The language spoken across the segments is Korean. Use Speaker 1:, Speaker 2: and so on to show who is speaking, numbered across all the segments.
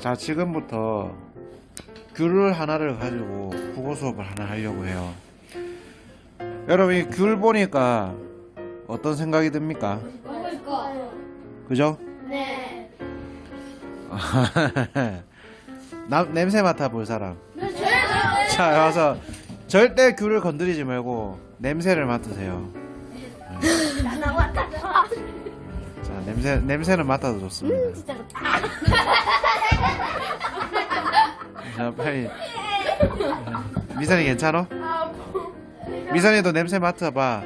Speaker 1: 자, 지금부터 귤 하나를 가지고 국어 수업을 하나 하려고 해요. 여러분, 이 귤 보니까 어떤 생각이 듭니까?
Speaker 2: 먹을 거.
Speaker 1: 그죠?
Speaker 2: 네.
Speaker 1: 남, 냄새 맡아볼 사람.
Speaker 2: 네.
Speaker 1: 자, 와서 절대 귤을 건드리지 말고 냄새를 맡으세요. 냄새, 냄새는 맡아도 좋습니다.
Speaker 2: 진짜 좋다.
Speaker 1: 자, 빨리. 미선이 괜찮아?
Speaker 2: 아,
Speaker 1: 미선이도 냄새 맡아봐.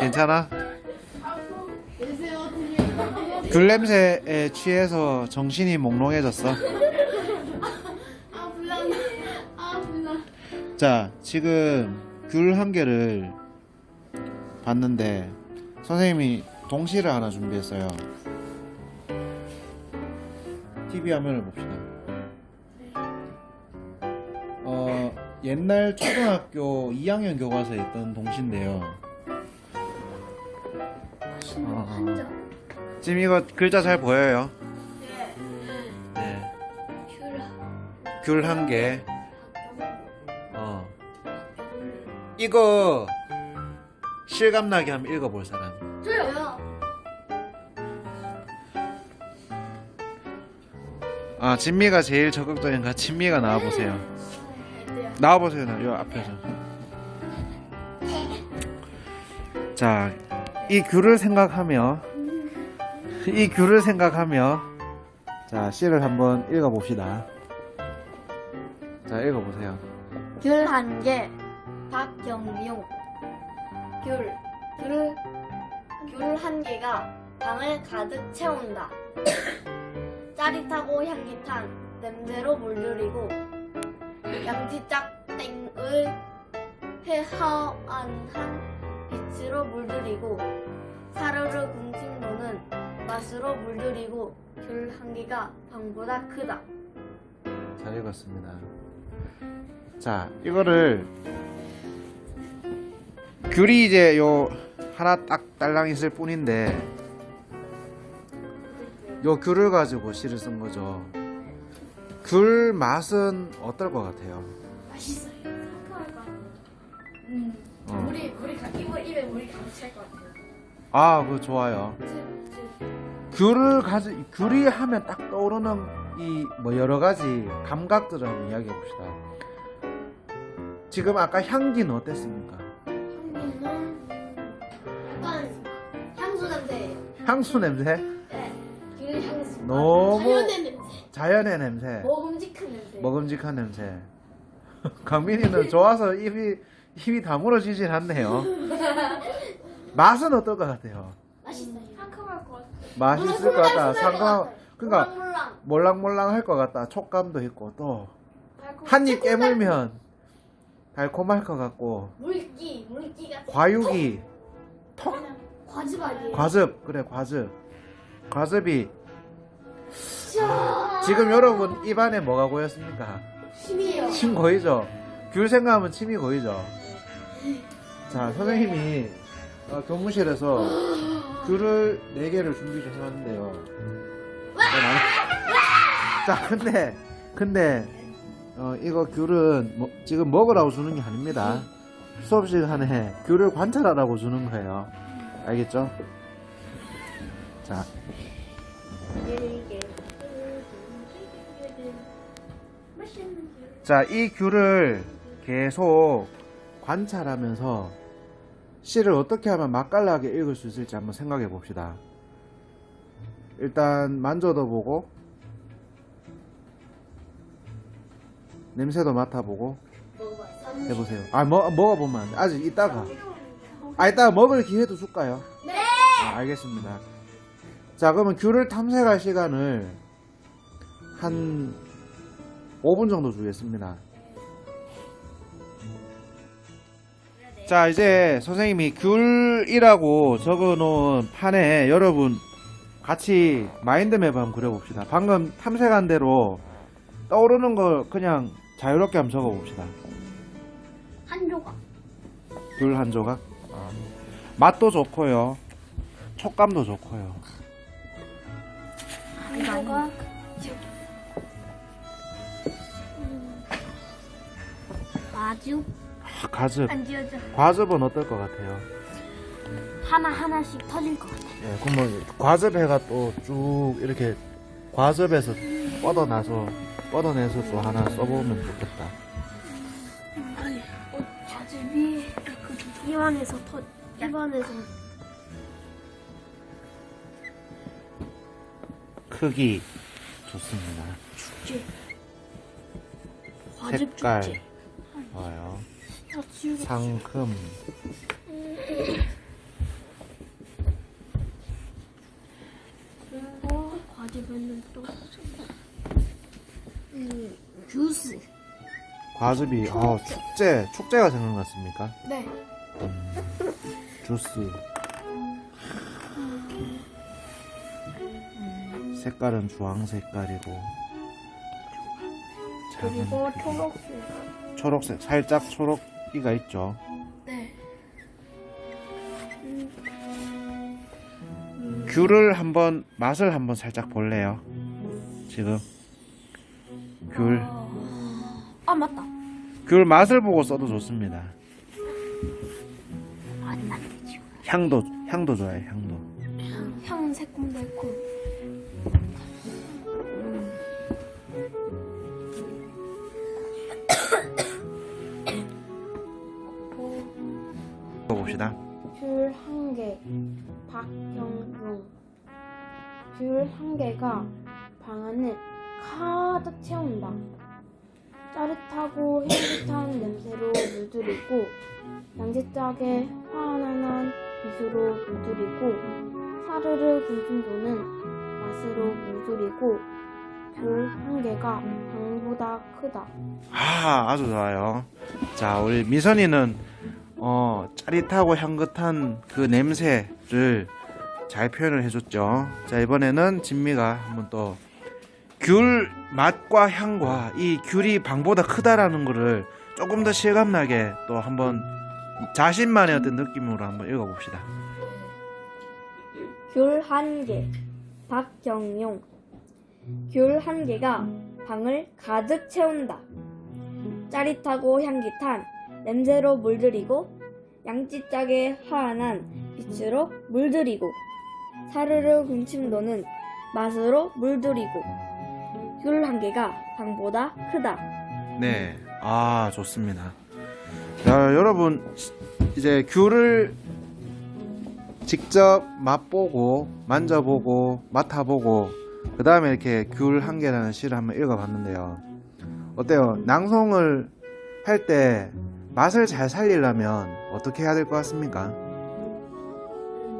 Speaker 1: 괜찮아? 귤 냄새에 취해서 정신이 몽롱해졌어. 자, 지금 귤 한 개를 봤는데 선생님이 동시를 하나 준비했어요. TV 화면을 봅시다. 어, 옛날 초등학교 2학년 교과서에 있던 동시인데요. 어,
Speaker 2: 한정.
Speaker 1: 지금 이거 글자 잘 보여요?
Speaker 2: 네.
Speaker 1: 네.
Speaker 2: 귤.
Speaker 1: 귤한 개. 어. 이거 실감나게 한번 읽어볼 사람.
Speaker 2: 저요.
Speaker 1: 아, 진미가 제일 적극적인가? 진미가 나와보세요.
Speaker 2: 네.
Speaker 1: 나와보세요, 나, 요 앞에서. 자, 이 귤을 생각하며, 이 귤을 생각하며, 자, 시를 한번 읽어봅시다. 자, 읽어보세요.
Speaker 2: 귤 한 개. 박경용. 귤. 귤을 귤한 개가 방을 가득 채운다. 짜릿하고 향긋한 냄새로 물들이고 양지짝 땡을 회화한한 빛으로 물들이고 사르르 군침 도는 맛으로 물들이고 귤 한 개가 방보다 크다.
Speaker 1: 잘 읽었습니다. 자, 이거를 귤이 이제 요 하나 딱 딸랑 있을 뿐인데 요 귤을 가지고 시를 쓴 거죠. 귤 맛은 어떨 것 같아요?
Speaker 2: 맛있어요. 음.
Speaker 1: 어.
Speaker 2: 물이 물이 가 입에 입에 물이 가득 찰것 같아요.
Speaker 1: 아, 그 좋아요. 귤을 가지 귤이 하면 딱 떠오르는 이 뭐 여러 가지 감각들을 한번 이야기해 봅시다. 지금 아까 향기는 어땠습니까?
Speaker 2: 향수 냄새? 네. 귤 향수.
Speaker 1: 너무-
Speaker 2: 자연의 냄새.
Speaker 1: 자연의 냄새.
Speaker 2: 먹음직한 냄새.
Speaker 1: 먹음직한 냄새. 강민이는 좋아서 입이 입이 다물어지진 않네요. 맛은 어떨 것 같아요?
Speaker 2: 맛있어요. 상큼할 것 같아요.
Speaker 1: 맛있을 것 같다. 상관 그러니까
Speaker 2: 몰랑몰랑.
Speaker 1: 몰랑몰랑할 것 같다. 촉감도 있고 또 한 입 깨물면 달콤할 것 같고
Speaker 2: 물기 물기가
Speaker 1: 과육이
Speaker 2: 그냥 과즙 아니에요.
Speaker 1: 과즙 그래 과즙 과즙이
Speaker 2: 시원하다.
Speaker 1: 지금 여러분 입안에 뭐가 고였습니까?
Speaker 2: 힘이에요.
Speaker 1: 침 고이죠? 귤 생각하면 침이 고이죠? 자, 선생님이 어, 교무실에서 귤을 4개를 준비 좀 해왔는데요. 네, 자, 근데, 근데, 어, 이거 귤은 뭐- 지금 먹으라고 주는 게 아닙니다. 수업 시간에 귤을 관찰하라고 주는 거예요. 알겠죠? 자. 자, 이 귤을 계속 관찰하면서 시를 어떻게 하면 맛깔나게 읽을 수 있을지 한번 생각해 봅시다. 일단 만져도 보고 냄새도 맡아보고. 해보세요. 아, 먹, 먹어보면 안 돼. 아직 이따가. 아, 이따가 먹을 기회도 줄까요?
Speaker 2: 네.
Speaker 1: 아, 알겠습니다. 자, 그러면 귤을 탐색할 시간을 한 5분 정도 주겠습니다. 자, 이제 선생님이 귤이라고 적어 놓은 판에 여러분 같이 마인드맵 한번 그려봅시다. 방금 탐색한 대로 떠오르는 걸 그냥 자유롭게 한번 적어 봅시다.
Speaker 2: 한 조각.
Speaker 1: 귤 한 조각. 아. 맛도 좋고요. 촉감도 좋고요.
Speaker 2: 한 조각. 아주
Speaker 1: 아, 과즙.
Speaker 2: 안 지워져.
Speaker 1: 과즙은 어떨 것 같아요?
Speaker 2: 하나 하나씩 터질 것 같아.
Speaker 1: 예, 그럼 뭐 과즙회가 또 쭉 이렇게 과즙에서 뻗어나서 뻗어내서 또 하나 써보면 좋겠다.
Speaker 2: 입안에서 터 입안에서
Speaker 1: 크기 좋습니다.
Speaker 2: 축제. 과즙
Speaker 1: 색깔
Speaker 2: 축제.
Speaker 1: 좋아요.
Speaker 2: 다 지우고
Speaker 1: 상큼.
Speaker 2: 그리고 과즙에는 또 음, 주스.
Speaker 1: 과즙이 어, 축제 축제가 생각났습니까?
Speaker 2: 네.
Speaker 1: 주스. 색깔은 주황 색깔이고.
Speaker 2: 그리고 초록색.
Speaker 1: 초록색 살짝 초록기가 있죠.
Speaker 2: 네.
Speaker 1: 귤을 한번 맛을 한번 살짝 볼래요. 지금 귤.
Speaker 2: 아 맞다.
Speaker 1: 귤 맛을 보고 써도 좋습니다. 향도 향도 좋아요. 향도.
Speaker 2: 향 새콤달콤.
Speaker 1: 먹어봅시다.
Speaker 3: 귤 한 개, 박경용. 귤한 개가 방 안을 가득 채운다. 짜릿하고 향긋한 냄새로 물들이고 양지짝의 환한 한 빛으로 물들이고 사르르 군침 도는 맛으로 물들이고 귤한 개가 방보다 크다.
Speaker 1: 아 아주 좋아요. 자 우리 미선이는 어 짜릿하고 향긋한 그 냄새를 잘 표현을 해줬죠. 자 이번에는 진미가 한번 또 귤 맛과 향과 이 귤이 방보다 크다라는 거를 조금 더 실감나게 또 한번 자신만의 어떤 느낌으로 한번 읽어봅시다.
Speaker 2: 귤 한 개. 박경용. 귤 한 개가 방을 가득 채운다. 짜릿하고 향긋한 냄새로 물들이고 양지짝의 화한한 빛으로 물들이고 사르르 군침 도는 맛으로 물들이고 귤 한 개가 방보다 크다.
Speaker 1: 네, 아 좋습니다. 자, 여러분 이제 귤을 직접 맛보고 만져보고 맡아보고 그 다음에 이렇게 귤 한 개라는 시를 한번 읽어봤는데요. 어때요? 낭송을 할 때 맛을 잘 살리려면 어떻게 해야 될 것 같습니까?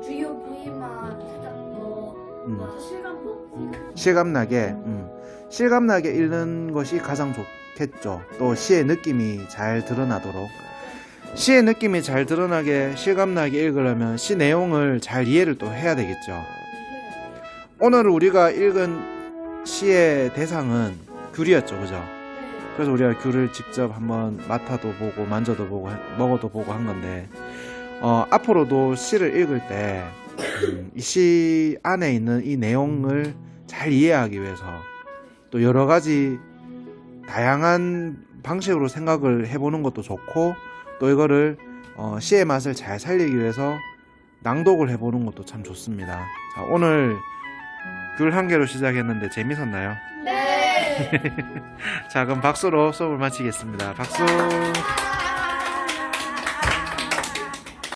Speaker 2: 주요 부위만 살짝 뭐
Speaker 1: 음. 실감나게 음, 실감나게 읽는 것이 가장 좋 겠죠. 또 시의 느낌이 잘 드러나도록 시의 느낌이 잘 드러나게 실감나게 읽으려면 시 내용을 잘 이해를 또 해야 되겠죠. 오늘 우리가 읽은 시의 대상은 귤이었죠, 그죠? 그래서 우리가 귤을 직접 한번 맡아도 보고 만져도 보고 해- 먹어도 보고 한 건데 어, 앞으로도 시를 읽을 때 이시 안에 있는 이 내용을 잘 이해하기 위해서 또 여러 가지 다양한 방식으로 생각을 해보는 것도 좋고 또 이거를 어, 시의 맛을 잘 살리기 위해서 낭독을 해보는 것도 참 좋습니다. 자, 오늘 귤 한 개로 시작했는데 재밌었나요?
Speaker 2: 네.
Speaker 1: 자, 그럼 박수로 수업을 마치겠습니다. 박수.